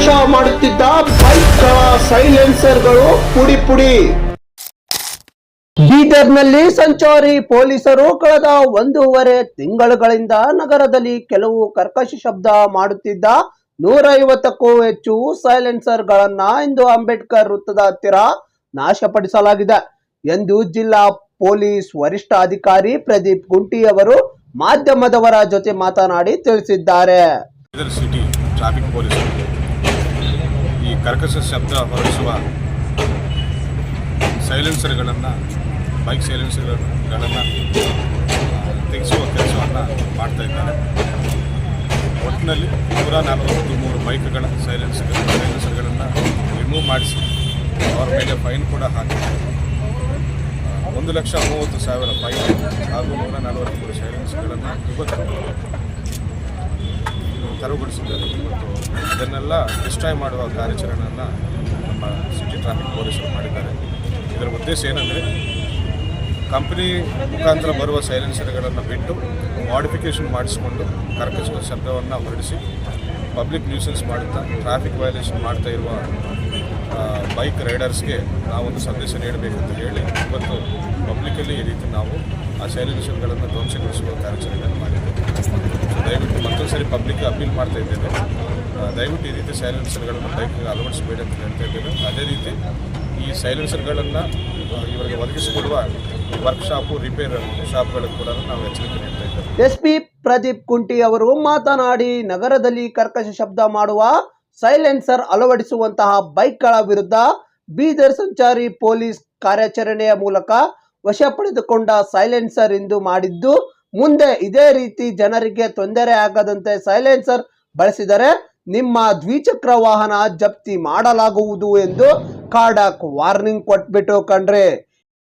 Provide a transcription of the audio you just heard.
ನಾಶ ಮಾಡುತ್ತಿದ್ದ ಬೈಕ್ಗಳ ಸೈಲೆನ್ಸರ್ಗಳು ಪುಡಿ ಪುಡಿ. ಬೀದರ್ನಲ್ಲಿ ಸಂಚಾರಿ ಪೊಲೀಸರು ಕಳೆದ ಒಂದೂವರೆ ತಿಂಗಳುಗಳಿಂದ ನಗರದಲ್ಲಿ ಕೆಲವು ಕರ್ಕಶ ಶಬ್ದ ಮಾಡುತ್ತಿದ್ದ ನೂರ ಐವತ್ತಕ್ಕೂ ಹೆಚ್ಚು ಸೈಲೆನ್ಸರ್ಗಳನ್ನ ಇಂದು ಅಂಬೇಡ್ಕರ್ ವೃತ್ತದ ಹತ್ತಿರ ನಾಶಪಡಿಸಲಾಗಿದೆ. ಎಂದು ಜಿಲ್ಲಾ ಪೊಲೀಸ್ ವರಿಷ್ಠ ಅಧಿಕಾರಿ ಪ್ರದೀಪ್ ಗುಂಟಿ ಅವರು ಮಾಧ್ಯಮದವರ ಜೊತೆ ಮಾತನಾಡಿ ತಿಳಿಸಿದ್ದಾರೆ. ಕರ್ಕಶ ಶಬ್ದ ಹೊರಡಿಸುವ ಸೈಲೆನ್ಸರ್ಗಳನ್ನು ಬೈಕ್ ಸೈಲೆನ್ಸರ್ಗಳನ್ನು ತೆಗೆಸುವ ಕೆಲಸವನ್ನು ಮಾಡ್ತಾ ಇದ್ದಾರೆ. ಒಟ್ಟಿನಲ್ಲಿ ನೂರ ನಲವತ್ತು ಮೂರು ಬೈಕ್ಗಳ ಸೈಲೆನ್ಸರ್ ಸೈಲೆನ್ಸರ್ಗಳನ್ನು ರಿಮೂವ್ ಮಾಡಿಸಿ, ಅವರ ಮೇಲೆ ಫೈನ್ ಕೂಡ ಹಾಕಿ ಒಂದು ಲಕ್ಷ ಮೂವತ್ತು ಸಾವಿರ ಫೈನ್ ಹಾಗೂ ನೂರ ನಲವತ್ತ್ಮೂರು ಸೈಲೆನ್ಸ್ಗಳನ್ನು ಇವತ್ತು ತೆರವುಗೊಳಿಸಿದ್ದಾರೆ ಇವತ್ತು ಇದನ್ನೆಲ್ಲ ಡಿಸ್ಟ್ರಾಯ್ ಮಾಡುವ ಕಾರ್ಯಾಚರಣೆಯನ್ನು ನಮ್ಮ ಸಿಟಿ ಟ್ರಾಫಿಕ್ ಪೊಲೀಸರು ಮಾಡಿದ್ದಾರೆ. ಇದರ ಉದ್ದೇಶ ಏನಂದರೆ ಕಂಪನಿ ಮುಖಾಂತರ ಬರುವ ಸೈಲೆನ್ಸರ್ಗಳನ್ನು ಬಿಟ್ಟು ಮಾಡಿಫಿಕೇಷನ್ ಮಾಡಿಸಿಕೊಂಡು ಕರಕಿಸುವ ಶಬ್ದವನ್ನು ಹೊರಡಿಸಿ ಪಬ್ಲಿಕ್ ನ್ಯೂಸೆನ್ಸ್ ಮಾಡುತ್ತಾ ಟ್ರಾಫಿಕ್ ವಯೋಲೇಷನ್ ಮಾಡ್ತಾ ಇರುವ ಬೈಕ್ ರೈಡರ್ಸ್ಗೆ ನಾವೊಂದು ಸಂದೇಶ ನೀಡಬೇಕಂತ ಹೇಳಿ ಇವತ್ತು ಪಬ್ಲಿಕಲ್ಲಿ ಈ ರೀತಿ ನಾವು ಆ ಸೈಲೆನ್ಸರ್ಗಳನ್ನು ಧ್ವಂಸಗೊಳಿಸುವ ಕಾರ್ಯಾಚರಣೆಯನ್ನು ಮಾಡಿದ್ದೇವೆ. ದಯವಿಟ್ಟು ಪಬ್ಲಿಕ್ಗೆ ಅಪೀಲ್ ಮಾಡ್ತಾ ಇದ್ದೇವೆ ದಯವಿಟ್ಟು ಈ ರೀತಿ ಸೈಲೆನ್ಸರ್ಗಳನ್ನು ಬೈಕ್ಗೆ ಅಳವಡಿಸಬೇಡಿ ಅಂತ ಹೇಳ್ತಾ ಇದ್ದೇವೆ ಅದೇ ರೀತಿ ಈ ಸೈಲೆನ್ಸರ್ಗಳನ್ನು ಇವರಿಗೆ ಒದಗಿಸಿಕೊಡುವ ವರ್ಕ್ಶಾಪು ರಿಪೇರ್ ಶಾಪ್ಗಳಿಗೆ ಕೂಡ ನಾವು ಎಚ್ಚರಿಕೆ ನೀಡ್ತಾ ಇದ್ದೇವೆ. ಎಸ್ಪಿ ಪ್ರದೀಪ್ ಕುಂಟಿ ಅವರು ಮಾತನಾಡಿ, ನಗರದಲ್ಲಿ ಕರ್ಕಶ ಶಬ್ದ ಮಾಡುವ ಸೈಲೆನ್ಸರ್ ಅಳವಡಿಸುವಂತಹ ಬೈಕ್ಗಳ ವಿರುದ್ಧ ಬೀದರ್ ಸಂಚಾರಿ ಪೊಲೀಸ್ ಕಾರ್ಯಾಚರಣೆಯ ಮೂಲಕ ವಶ ಪಡೆದುಕೊಂಡ ಸೈಲೆನ್ಸರ್ ಎಂದು ಮಾಡಿದ್ದು ಮುಂದೆ ಇದೇ ರೀತಿ ಜನರಿಗೆ ತೊಂದರೆ ಆಗದಂತೆ ಸೈಲೆನ್ಸರ್ ಬಳಸಿದರೆ ನಿಮ್ಮ ದ್ವಿಚಕ್ರ ವಾಹನ ಜಪ್ತಿ ಮಾಡಲಾಗುವುದು ಎಂದು ಕಾಡಕ್ ವಾರ್ನಿಂಗ್ ಕೊಟ್ಬಿಟ್ಟು ಕಣ್ರಿ.